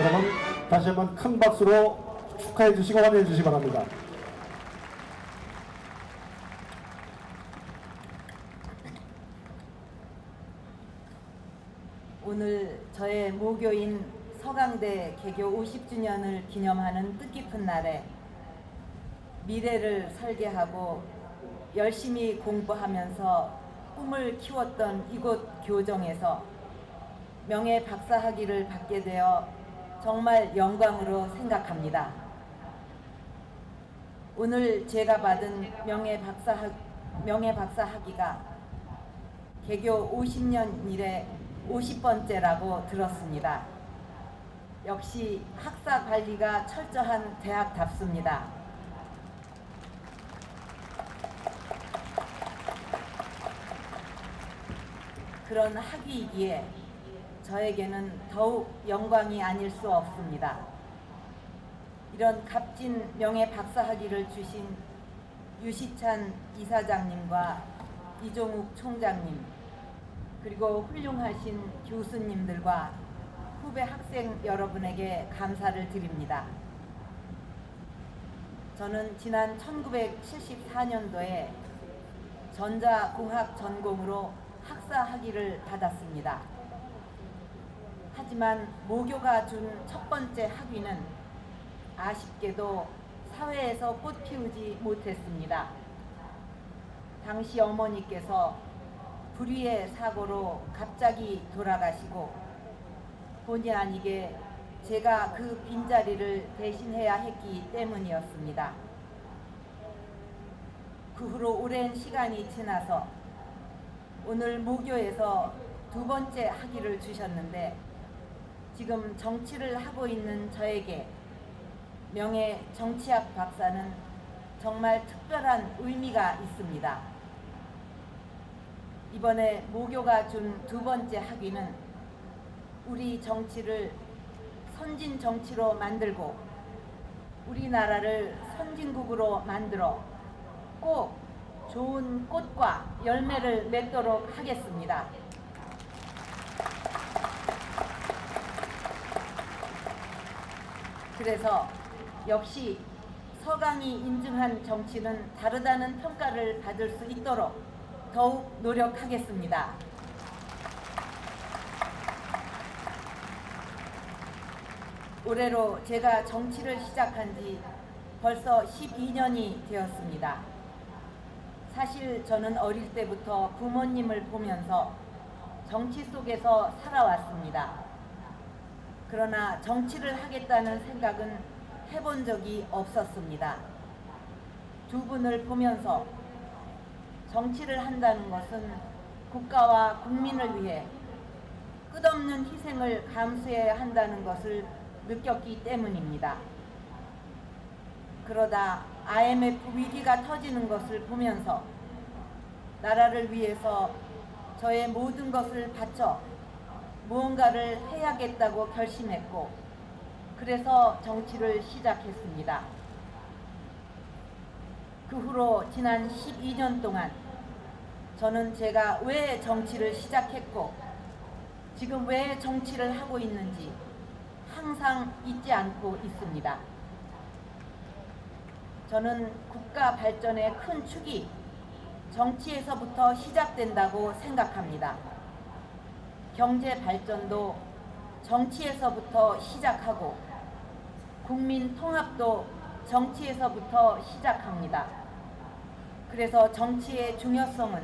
한번 큰 박수로 축하해 주시고 환영해 주시기 바랍니다. 오늘 저의 모교인 서강대 개교 50주년을 기념하는 뜻깊은 날에 미래를 설계하고 열심히 공부하면서 꿈을 키웠던 이곳 교정에서 명예 박사학위를 받게 되어 정말 영광으로 생각합니다. 오늘 제가 받은 명예 박사학 명예 박사 학위가 개교 50년 이래 50번째라고 들었습니다. 역시 학사 관리가 철저한 대학답습니다. 그런 학위이기에 저에게는 더욱 영광이 아닐 수 없습니다. 이런 값진 명예 박사학위를 주신 유시찬 이사장님과 이종욱 총장님 그리고 훌륭하신 교수님들과 후배 학생 여러분에게 감사를 드립니다. 저는 지난 1974년도에 전자공학 전공으로 학사 학위를 받았습니다. 하지만 모교가 준 첫 번째 학위는 아쉽게도 사회에서 꽃 피우지 못했습니다. 당시 어머니께서 불의의 사고로 갑자기 돌아가시고 본의 아니게 제가 그 빈자리를 대신해야 했기 때문이었습니다. 그 후로 오랜 시간이 지나서 오늘 모교에서 두 번째 학위를 주셨는데 지금 정치를 하고 있는 저에게 명예 정치학 박사는 정말 특별한 의미가 있습니다. 이번에 모교가 준 두 번째 학위는 우리 정치를 선진 정치로 만들고 우리나라를 선진국으로 만들어 꼭 좋은 꽃과 열매를 맺도록 하겠습니다. 그래서 역시 서강이 인증한 정치는 다르다는 평가를 받을 수 있도록 더욱 노력하겠습니다. 올해로 제가 정치를 시작한 지 벌써 12년이 되었습니다. 사실 저는 어릴 때부터 부모님을 보면서 정치 속에서 살아왔습니다. 그러나 정치를 하겠다는 생각은 해본 적이 없었습니다. 두 분을 보면서 정치를 한다는 것은 국가와 국민을 위해 끝없는 희생을 감수해야 한다는 것을 느꼈기 때문입니다. 그러다 IMF 위기가 터지는 것을 보면서 나라를 위해서 저의 모든 것을 바쳐 무언가를 해야겠다고 결심했고 그래서 정치를 시작했습니다. 그 후로 지난 12년 동안 저는 제가 왜 정치를 시작했고 지금 왜 정치를 하고 있는지 항상 잊지 않고 있습니다. 저는 국가 발전의 큰 축이 정치에서부터 시작된다고 생각합니다. 경제 발전도 정치에서부터 시작하고 국민 통합도 정치에서부터 시작합니다. 그래서 정치의 중요성은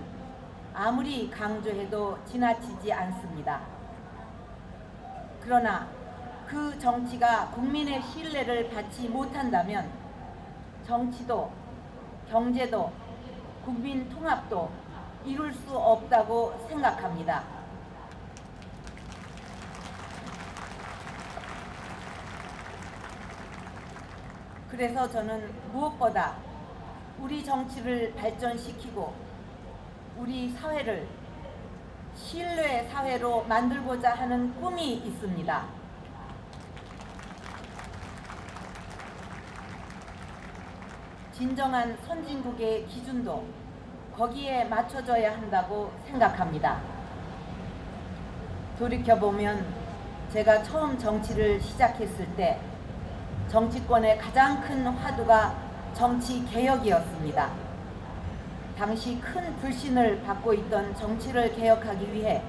아무리 강조해도 지나치지 않습니다. 그러나 그 정치가 국민의 신뢰를 받지 못한다면 정치도 경제도 국민 통합도 이룰 수 없다고 생각합니다. 그래서 저는 무엇보다 우리 정치를 발전시키고 우리 사회를 신뢰 사회로 만들고자 하는 꿈이 있습니다. 진정한 선진국의 기준도 거기에 맞춰져야 한다고 생각합니다. 돌이켜보면 제가 처음 정치를 시작했을 때 정치권의 가장 큰 화두가 정치 개혁이었습니다. 당시 큰 불신을 받고 있던 정치를 개혁하기 위해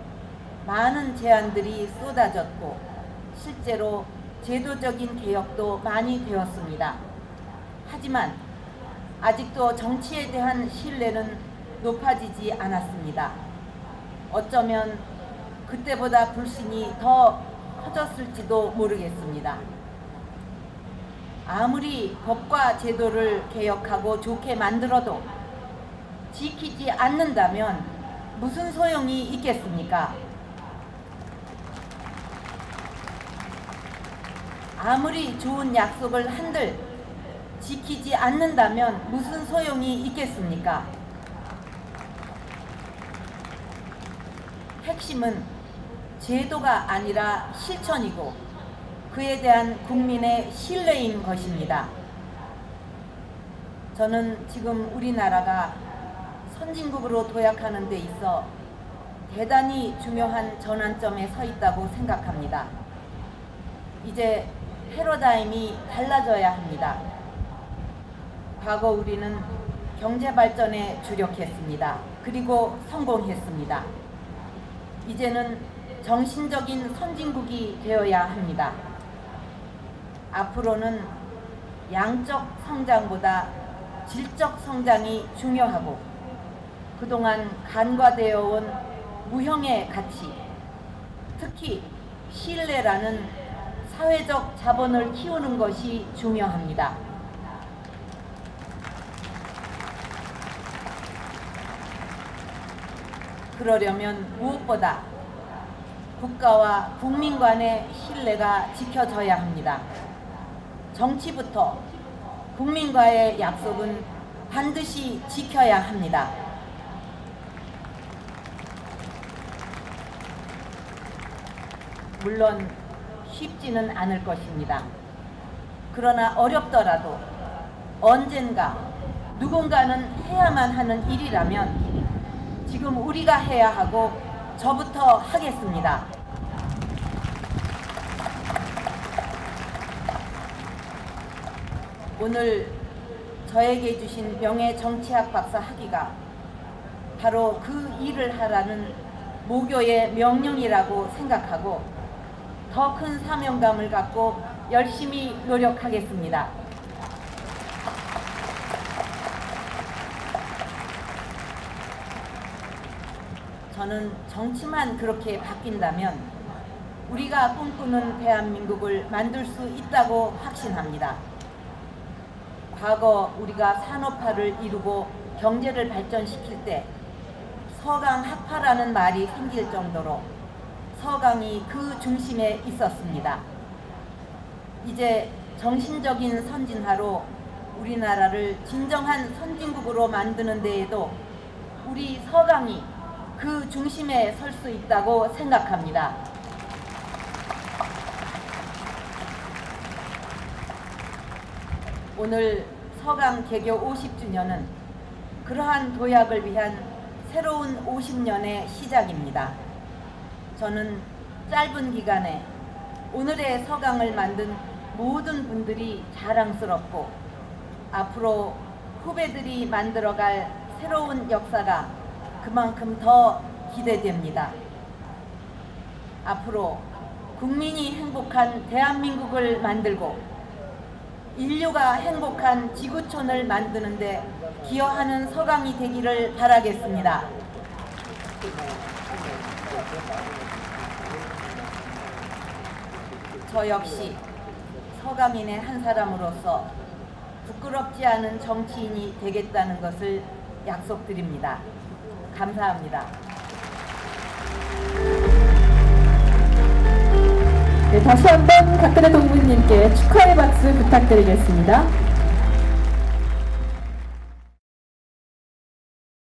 많은 제안들이 쏟아졌고 실제로 제도적인 개혁도 많이 되었습니다. 하지만 아직도 정치에 대한 신뢰는 높아지지 않았습니다. 어쩌면 그때보다 불신이 더 커졌을지도 모르겠습니다. 아무리 법과 제도를 개혁하고 좋게 만들어도 지키지 않는다면 무슨 소용이 있겠습니까? 아무리 좋은 약속을 한들 지키지 않는다면 무슨 소용이 있겠습니까? 핵심은 제도가 아니라 실천이고 그에 대한 국민의 신뢰인 것입니다. 저는 지금 우리나라가 선진국으로 도약하는 데 있어 대단히 중요한 전환점에 서 있다고 생각합니다. 이제 패러다임이 달라져야 합니다. 과거 우리는 경제 발전에 주력했습니다. 그리고 성공했습니다. 이제는 정신적인 선진국이 되어야 합니다. 앞으로는 양적 성장보다 질적 성장이 중요하고 그동안 간과되어 온 무형의 가치, 특히 신뢰라는 사회적 자본을 키우는 것이 중요합니다. 그러려면 무엇보다 국가와 국민 간의 신뢰가 지켜져야 합니다. 정치부터 국민과의 약속은 반드시 지켜야 합니다. 물론 쉽지는 않을 것입니다. 그러나 어렵더라도 언젠가 누군가는 해야만 하는 일이라면 지금 우리가 해야 하고 저부터 하겠습니다. 오늘 저에게 주신 명예 정치학 박사 학위가 바로 그 일을 하라는 모교의 명령이라고 생각하고 더 큰 사명감을 갖고 열심히 노력하겠습니다. 저는 정치만 그렇게 바뀐다면 우리가 꿈꾸는 대한민국을 만들 수 있다고 확신합니다. 과거 우리가 산업화를 이루고 경제를 발전시킬 때 서강 학파라는 말이 생길 정도로 서강이 그 중심에 있었습니다. 이제 정신적인 선진화로 우리나라를 진정한 선진국으로 만드는 데에도 우리 서강이 그 중심에 설 수 있다고 생각합니다. 오늘 서강 개교 50주년은 그러한 도약을 위한 새로운 50년의 시작입니다. 저는 짧은 기간에 오늘의 서강을 만든 모든 분들이 자랑스럽고 앞으로 후배들이 만들어갈 새로운 역사가 그만큼 더 기대됩니다. 앞으로 국민이 행복한 대한민국을 만들고 인류가 행복한 지구촌을 만드는데 기여하는 서강이 되기를 바라겠습니다. 저 역시 서강인의 한 사람으로서 부끄럽지 않은 정치인이 되겠다는 것을 약속드립니다. 감사합니다. 네, 다시 한번 박근혜 동무님께 축하의 박수 부탁드리겠습니다.